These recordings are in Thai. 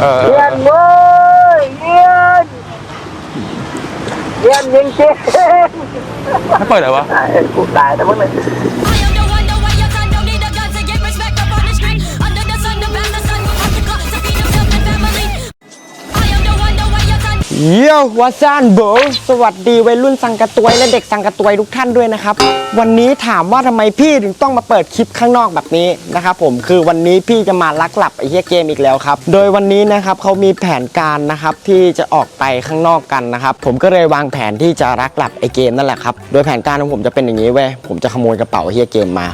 เออเรียนเว้ยเรียนเรียนจริงจริงไม่เปิดเลยวะๆกูตายแต่เมื่อไหร่ I am เยี่ยววัซานโบสวัสดีวัยรุ่นสังกะตวยและเด็กสังกะตวยทุกท่านด้วยนะครับ วันนี้ถามว่าทำไมพี่ถึงต้องมาเปิดคลิปข้างนอกแบบนี้นะครับผมคือวันนี้พี่จะมาลักหลับไอ้เหี้ยเกมอีกแล้วครับ โดยวันนี้นะครับเขามีแผนการนะครับที่จะออกไปข้างนอกกันนะครับผมก็เลยวางแผนที่จะลักหลับไอ้เกมนั่นแหละครับโดยแผนการของผมจะเป็นอย่างนี้เว้ยผมจะขโมยกระเป๋าไอเหี้ยเกมมา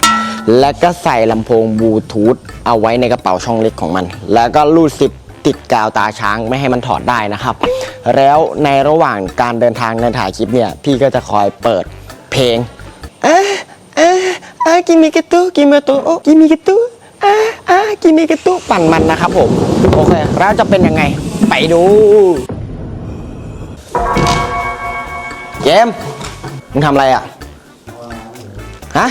แล้วก็ใส่ลำโพงบลูทูธเอาไว้ในกระเป๋าช่องเล็กของมัน แล้วก็รูดซิป ติดกาวตาช้างไม่ให้มันถอดได้นะครับ แล้วในระหว่างการเดินทางในถ่ายคลิปเนี่ยพี่ก็จะคอยเปิดเพลงเอ๊ะเอ๊ะอะกิมิกตุกิมิกตุโอ้กิมิกตุอะอะกิมิกตุปั่นมันนะครับผมโอเคแล้วจะเป็นยังไง ไปดูเกมมึงทำอะไรอะฮะ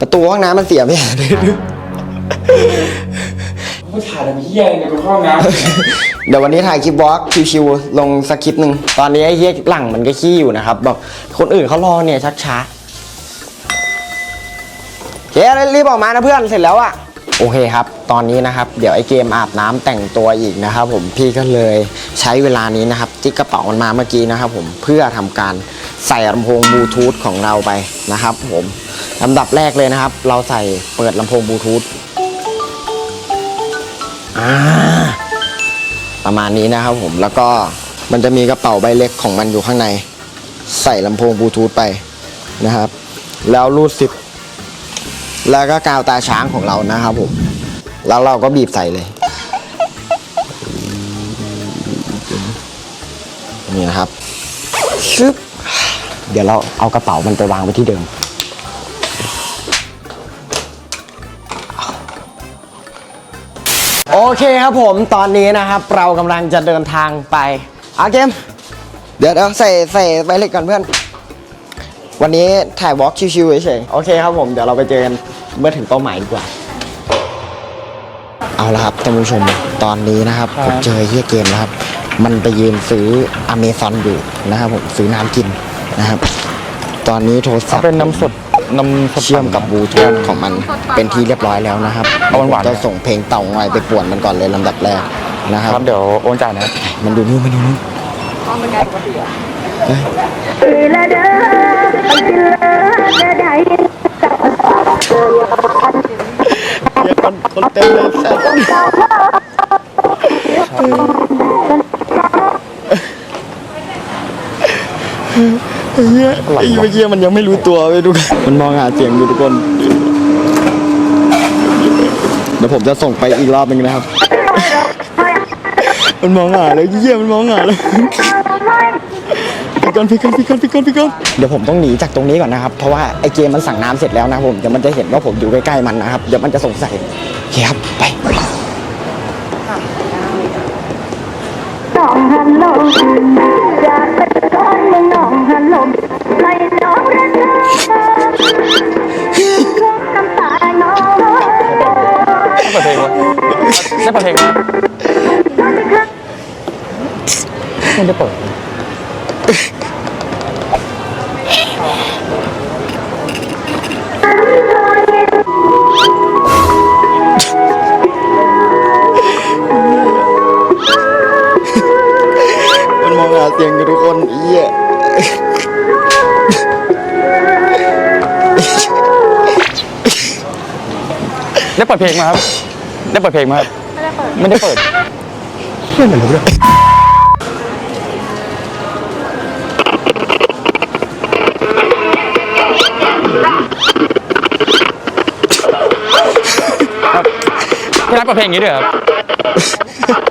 ประตูห้องน้ำมันเสียไป ไม่ถ่ายอะไรเฮี้ยในกูห้องน้เดี๋ยววันนี้ถ่ายคลิปวอล์กชิวๆลงสักคลิปหนึ่งตอนนี้ไอ้เฮียหลังมันก็ขี้อยู่นะครับบอกคนอื่นเขารอเนี่ยชักช้าโอเครีบออกมานะเพื่อนเสร็จแล้วอะโอเคครับ ตอนนี้นะครับเดี๋ยวไอ้เกมอาบน้ำแต่งตัวอีกนะครับ ผมพี่ก็เลยใช้เวลานี้นะครับจิกกระเป๋ามันมาเมื่อกี้นะครับ ผมเพื่อทำการใส่ลำโพงบลูทูธของเราไปนะครับ ผมลำดับแรกเลยนะครับ เราใส่เปิดลำโพงบลูทูธ อ่าประมาณนี้นะครับผมแล้วก็มันจะมีกระเป๋าใบเล็กของมันอยู่ข้างใน ใส่ลำโพงบลูทูธไปนะครับ แล้วรูดซิปแล้วก็กาวตาช้างของเรานะครับผม แล้วเราก็บีบใส่เลยนี่นะครับชึบเดี๋ยวเราเอากระเป๋ามันไปวางไว้ที่เดิม โอเคครับผมตอนนี้นะครับ เรากำลังจะเดินทางไปอาเกม เดี๋ยวเดี๋ยวใส่ใส่ไวเล็กก่อนเพื่อน วันนี้ถ่ายวอล์กชิวๆเฉยๆโอเคครับผมเดี๋ยวเราไปเจอกันเมื่อถึงเป้าหมายดีกว่า เอาละครับท่านผู้ชมตอนนี้นะครับผมเจอเฮียเกมแล้วครับ มันไปยืนซื้ออเมซอนอยู่นะครับผมซื้อน้ำกินนะครับ ตอนนี้โทรศัพำท์เป็นน้ำสด น้ำสดเชื่อมกับบลูทูธของมันเป็นที่เรียบร้อยแล้วนะครับเอาหวานๆ จะส่งเพลงเต่างอยไปป่วนมันก่อนเลยลำดับแรกนะครับครับเดี๋ยวโอนจ่ายนะครับมันดูนู่นมันดูนู่นคนคนเต็มเลย แซ่เฮียไอ้เมื่อกี้มันยังไม่รู้ตัวไปดูกันมันมองหาเสียงอยู่ทุกคน เดี๋ยวผมจะส่งไปอีกรอบหนึงนะครับ มันมองหาเลยเยี่ยมันมองหาเลยพี่กอนพี่กอนพี่กอนพี่กอนพี่กอนเดี๋ยวผมต้องหนีจากตรงนี้ก่อนนะครับ เพราะว่าไอเกมมันสั่งน้ำเสร็จแล้วนะครับผม เดี๋ยวมันจะเห็นว่าผมอยู่ใกล้ๆมันนะครับ เดี๋ยวมันจะสงสัยโอเคครับ ไปน้องหันล ได้เปิดเพลงไหมไม่ได้เปิดมันมองหาเสียงอยู่ทุกคนเยี่ยได้เปิดเพลงมาครับ ได้เปิดเพลงมาครับ ไม่ได้เปิดเพื่อนมันรู้ด้วยพี่รักเปิดเพลงอย่างนี้ด้วยเหรอครับ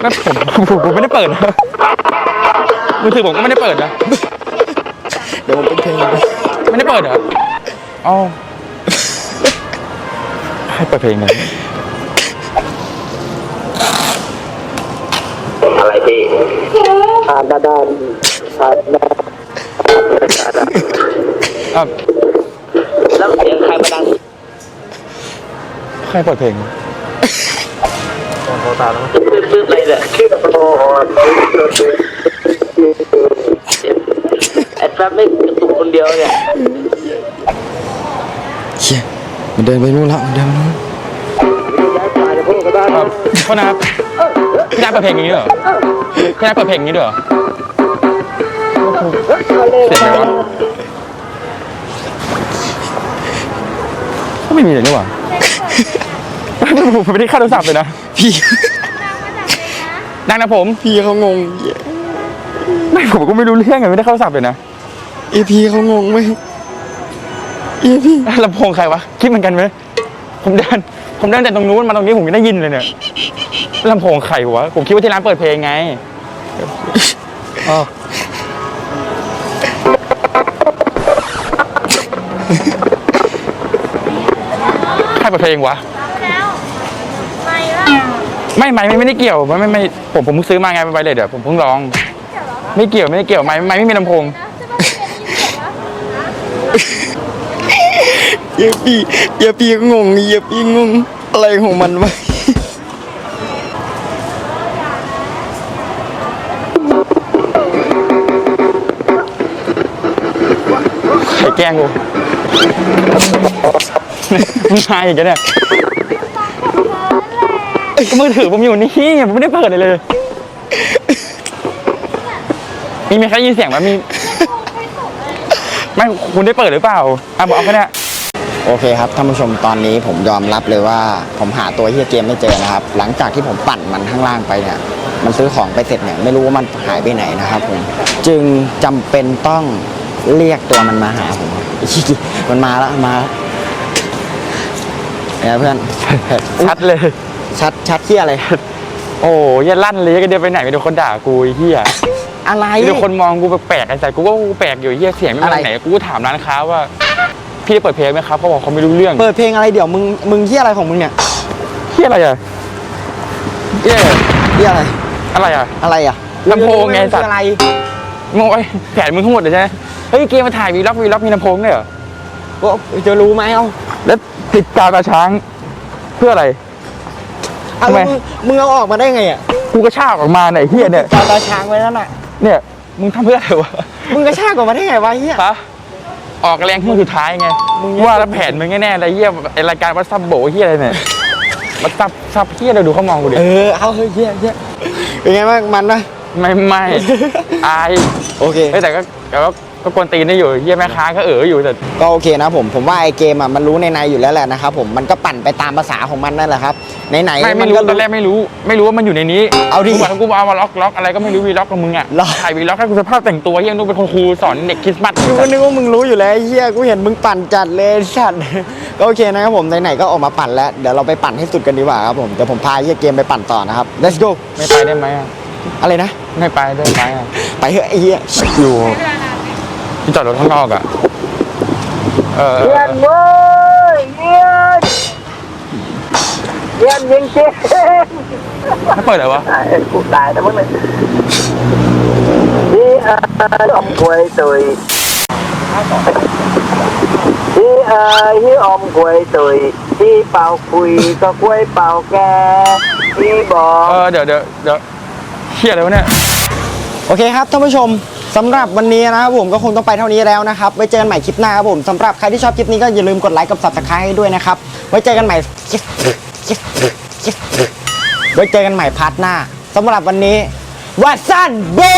ไม่ผมผมผมไม่ได้เปิดนะมือถือผมก็ไม่ได้เปิดนะ เดี๋ยวผมเป็นเพลงไม่ได้เปิดเหรออ๋อให้เปิดเพลงเลย อะไรพี่ อ่าดาดาอ่าดาครับแล้วเสียงใครมาดังใครเปิดเพลงซื้อไปเนี่ยไอ้แป๊บไม่กระตุกคนเดียวเนี่ยเชี่ยมันเดินไปนู่นแล้วมันเดินไปนู่นครับโทษนะครับพี่นายเปิดเพลงอย่างนี้ด้วยเหรอ พี่นายเปิดเพลงอย่างนี้ด้วยเหรอเสร็จไหมวะก็ไม่มีเลยนี่หว่าผมไม่ได้ค่าโทรศัพท์เลยนะพี่ดังนะผม พี่เขางงไม่ผมก็ไม่รู้เรื่องไงไม่ได้ค่าโทรศัพท์เลยนะเอพีเขางงไหมเอพีลำโพงใครวะคิดเหมือนกันไหมผมเดินผมเดินจากตรงนู้นมาตรงนี้ผมยังได้ยินเลยเนี่ยลำโพงใครวะผมคิดว่าที่ร้านเปิดเพลงไง อ๋อใครเปิดเพลงวะ แล้วไม่ละไม่ไม่ไม่ไม่ได้เกี่ยวไม่ไม่ไม่ผมผมเพิ่งซื้อมาไงไปเลยเดี๋ยวผมเพิ่งลอง ไม่เกี่ยวไม่ได้เกี่ยวไม่ไม่ไม่มีลำโพงจะต้องเป็นยินเสียงวะเอพีเอพีก็งงเอพีงงอะไรของมันวะ แกล้งกูมึงมาอีกแล้วเนี่ยมือถือผมอยู่นี่ผมไม่ได้เปิดเลยเลย มีไหมครับยินเสียงไหมมี ไม่คุณได้เปิดหรือเปล่าอะบอกแค่เนี้ยโอเคครับท่านผู้ชมตอนนี้ผมยอมรับเลยว่า ผมหาตัวเฮียเกมไม่เจอนะครับ หลังจากที่ผมปั่นมันข้างล่างไปเนี่ย มันซื้อของไปเสร็จเนี่ยไม่รู้ว่ามันหายไปไหนนะครับผมจึงจำเป็นต้อง เรียกตัวมันมาหาผมมันมาแล้วมาแล้วเนี่ยเพื่อนชัดเลย ชัดชัดเฮียอะไร โอ้ยอย่าลั่นเลยก็เดี๋ยวไปไหนก็เดี๋ยวคนด่ากูไอ้เฮียอะไรเดี๋ยวคนมองกูแปลกๆไอ้สายกูก็กูแปลกอยู่ไอ้เฮียเสียงไม่มาอะไรจากไหนกูก็ถามร้านค้าว่าพี่ได้เปิดเพลงไหมครับเขาบอกเขาไม่รู้เรื่อง เปิดเพลงอะไรเดี๋ยวมึงมึงเฮียอะไรของมึงเนี่ยเฮียอะไรอะเฮียเฮียอะไร อะไรอะอะไรอะลำโพงไงสัตว์คืออะไรงงไอ้แผนมึงทั้งหมดเลยใช่ไหม เฮ้ยเกมมาถ่ายวีล็อกวีล็อกมีลำโพงด้วยเหรอก็จะรู้ไหมเอ้าแล้วติดกาวตาช้างเพื่ออะไรเอาทำไมแล้วมึงมึงเอาออกมาได้ไงอะกูกระชากออกมาเนี่ยไอ้เฮียเนี่ยจอตาช้างไว้นั่นน่ะเนี่ยมึงทำเพื่ออะไรวะมึงกระชากออกมาได้ไงวะเฮีย ฮะออกแรงเพื่อสุดท้ายไงมึงว่าแล้วแผนมึงแน่ๆเลยเฮียไอรายการวัดซับโบเฮียอะไรเนี่ยวัดซับซับเฮียเราดูเขามองกูดิเออเอาเฮ้ยเฮียเฮียเป็นไงบ้างมันนะ ไม่ไม่ อายโอเค เฮ้ยแต่ก็แต่ก็ ก็กวนตีนได้อยู่เฮียแม่ค้าก็เอออยู่แต่ก็โอเคนะผมผมว่าไอเกมอะมันรู้ในในอยู่แล้วแหละนะครับผมมันก็ปั่นไปตามภาษาของมันนั่นแหละครับไหนๆไม่มัไม่นรู้ก็ตอนแรกไม่รู้ ไม่รู้ว่ามันอยู่ในนี้เอาดิกูบอกให้กูเอามาล็อกล็อกอะไรก็ไม่รู้วีล็อกกับมึงอะหรอถ่ายวีล็อกให้กูสภาพแต่งตัวเฮียนูเป็นคนครูสอนเด็กคริสต์มาสกูก็นึกว่ามึงรู้อยู่แล้วไอ้เฮียกูเห็นมึงปั่นจัดเลยสัตว์ก็โอเคนะครับผมไหนๆก็ออกมาปั่นแล้วเดี๋ยวเราไปปั่นให้สุดกันดีกว่าครับผมเดี๋ยวผมพาเฮียเกมไปปั่นต่อนะครับ let's go ไม่ไปได้ไหมอะอะไรนะไม่ไปได้ไหมอะไปเถอะไอ้เฮียอยู่ ที่จอดรถข้างนอกอะ เออเออเยียนเว้ยเยียนเยียนยิงเจ๊ไม่เปิดเหรอวะตายกูตายแต่มึงเลยที่อาอมกวยตุยที่อาที่อมกวยตุยที่เป่าคุยก็กล้วยเป่าแกที่บอกเออเดี๋ยวเดี๋ยวเดี๋ยวเฮียอะไรวะเนี่ย โอเคครับท่านผู้ชม สำหรับวันนี้นะครับผมก็คงต้องไปเท่านี้แล้วนะครับ ไว้เจอกันใหม่คลิปหน้าครับผมสำหรับใครที่ชอบคลิปนี้ก็อย่าลืมกดไลค์กับ subscribe ให้ด้วยนะครับ ไว้เจอกันใหม่ไว้เจอกันใหม่พาร์ทหน้าสำหรับวันนี้วัดสั้นบู